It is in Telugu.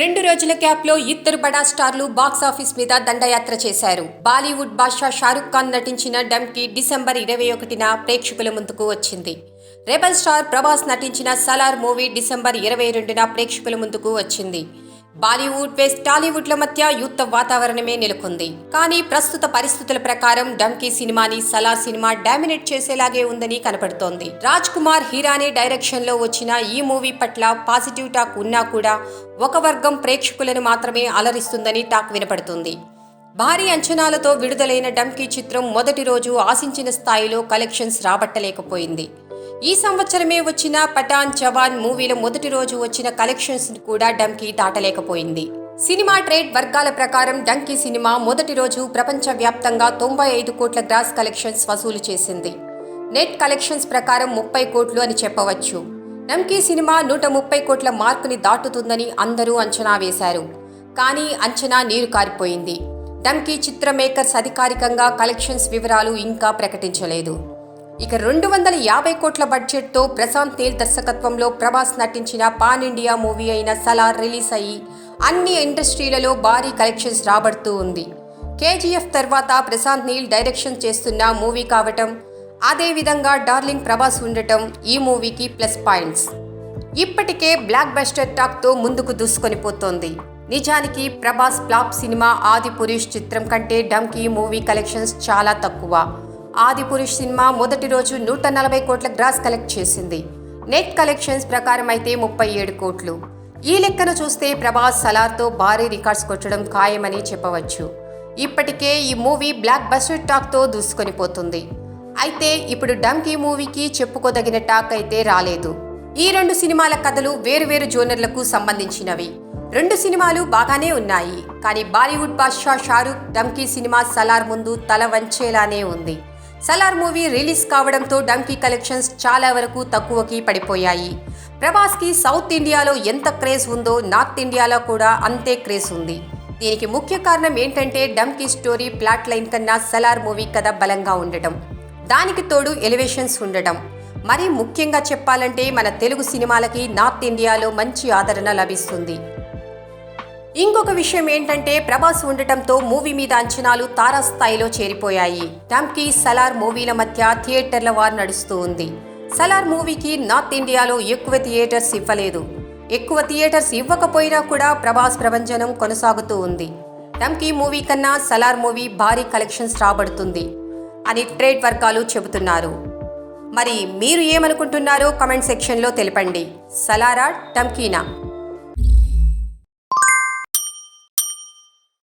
రెండు రోజుల గ్యాప్లో ఇద్దరు బడా స్టార్లు బాక్స్ ఆఫీస్ మీద దండయాత్ర చేశారు. బాలీవుడ్ బాద్షా షారుఖ్ ఖాన్ నటించిన డమ్కి డిసెంబర్ ఇరవై ఒకటిన ప్రేక్షకుల ముందుకు వచ్చింది. రెబల్ స్టార్ ప్రభాస్ నటించిన సలార్ మూవీ డిసెంబర్ ఇరవై రెండున ప్రేక్షకుల ముందుకు వచ్చింది. బాలీవుడ్ వెస్ట్ టాలీవుడ్ల మధ్య యుద్ధ వాతావరణమే నెలకొంది. కానీ ప్రస్తుత పరిస్థితుల ప్రకారం డంకీ సినిమాని సలా సినిమా డామినేట్ చేసేలాగే ఉందని కనపడుతోంది. రాజ్ కుమార్ హీరానీ డైరెక్షన్లో వచ్చిన ఈ మూవీ పట్ల పాజిటివ్ టాక్ ఉన్నా కూడా ఒక వర్గం ప్రేక్షకులను మాత్రమే అలరిస్తుందని టాక్ వినపడుతుంది. భారీ అంచనాలతో విడుదలైన డంకీ చిత్రం మొదటి రోజు ఆశించిన స్థాయిలో కలెక్షన్స్ రాబట్టలేకపోయింది. ఈ సంవత్సరమే వచ్చిన పఠాన్ జవాన్ మూవీల మొదటి రోజు వచ్చిన కలెక్షన్స్ కూడా డంకీ దాటలేకపోయింది. సినిమా ట్రేడ్ వర్గాల ప్రకారం డంకీ సినిమా మొదటి రోజు ప్రపంచవ్యాప్తంగా తొంభై ఐదు కోట్ల గ్రాస్ కలెక్షన్స్ వసూలు చేసింది. నెట్ కలెక్షన్స్ ప్రకారం ముప్పై కోట్లు అని చెప్పవచ్చు. డంకీ సినిమా నూట ముప్పై కోట్ల మార్కుని దాటుతుందని అందరూ అంచనా వేశారు. కానీ అంచనా నీరు కారిపోయింది. డంకీ చిత్ర మేకర్స్ అధికారికంగా కలెక్షన్స్ వివరాలు ఇంకా ప్రకటించలేదు. ఇక రెండు వందల యాభై కోట్ల బడ్జెట్తో ప్రశాంత్ నీల్ దర్శకత్వంలో ప్రభాస్ నటించిన పాన్ ఇండియా మూవీ అయిన సలార్ రిలీజ్ అయ్యి అన్ని ఇండస్ట్రీలలో భారీ కలెక్షన్స్ రాబడుతూ ఉంది. కేజీఎఫ్ తర్వాత ప్రశాంత్ నీల్ డైరెక్షన్ చేస్తున్న మూవీ కావటం అదేవిధంగా డార్లింగ్ ప్రభాస్ ఉండటం ఈ మూవీకి ప్లస్ పాయింట్స్. ఇప్పటికే బ్లాక్ బస్టర్ టాక్తో ముందుకు దూసుకొని పోతోంది. నిజానికి ప్రభాస్ ఫ్లాప్ సినిమా ఆది పురుష్ చిత్రం కంటే డంకీ మూవీ కలెక్షన్స్ చాలా తక్కువ. ఆదిపురుష్ సినిమా మొదటి రోజు నూట నలభై కోట్ల గ్రాస్ కలెక్ట్ చేసింది. నెట్ కలెక్షన్స్ ప్రకారం అయితే ముప్పై ఏడు కోట్లు. ఈ లెక్కను చూస్తే ప్రభాస్ సలార్తో భారీ రికార్డ్స్ కొట్టడం ఖాయమని చెప్పవచ్చు. ఇప్పటికే ఈ మూవీ బ్లాక్ బస్టర్ టాక్తో దూసుకొని పోతుంది. అయితే ఇప్పుడు డంకీ మూవీకి చెప్పుకోదగిన టాక్ అయితే రాలేదు. ఈ రెండు సినిమాల కథలు వేరువేరు జోనర్లకు సంబంధించినవి. రెండు సినిమాలు బాగానే ఉన్నాయి. కానీ బాలీవుడ్ బాద్షా షారూక్ డంకీ సినిమా సలార్ ముందు తల వంచేలానే ఉంది. సలార్ మూవీ రిలీజ్ కావడంతో డంకీ కలెక్షన్స్ చాలా వరకు తక్కువకి పడిపోయాయి. ప్రభాస్కి సౌత్ ఇండియాలో ఎంత క్రేజ్ ఉందో నార్త్ ఇండియాలో కూడా అంతే క్రేజ్ ఉంది. దీనికి ముఖ్య కారణం ఏంటంటే డంకీ స్టోరీ ప్లాట్ లైన్ కన్నా సలార్ మూవీ కథ బలంగా ఉండటం. దానికి తోడు ఎలివేషన్స్ ఉండటం. మరీ ముఖ్యంగా చెప్పాలంటే మన తెలుగు సినిమాలకి నార్త్ ఇండియాలో మంచి ఆదరణ లభిస్తుంది. ఇంకొక విషయం ఏంటంటే ప్రభాస్ ఉండటంతో మూవీ మీద అంచనాలు తారాస్థాయిలో చేరిపోయాయి. టమ్కీ సలార్ మూవీల మధ్య థియేటర్ల వార్ నడుస్తూ ఉంది. సలార్ మూవీకి నార్త్ ఇండియాలో ఎక్కువ థియేటర్స్ ఇవ్వలేదు. ఎక్కువ థియేటర్స్ ఇవ్వకపోయినా కూడా ప్రభాస్ ప్రభంజనం కొనసాగుతూ ఉంది. టమ్కీ మూవీ కన్నా సలార్ మూవీ భారీ కలెక్షన్స్ రాబడుతుంది అని ట్రేడ్ వర్గాలు చెబుతున్నారు. మరి మీరు ఏమనుకుంటున్నారో కమెంట్ సెక్షన్లో తెలపండి. సలారా టమ్కీనా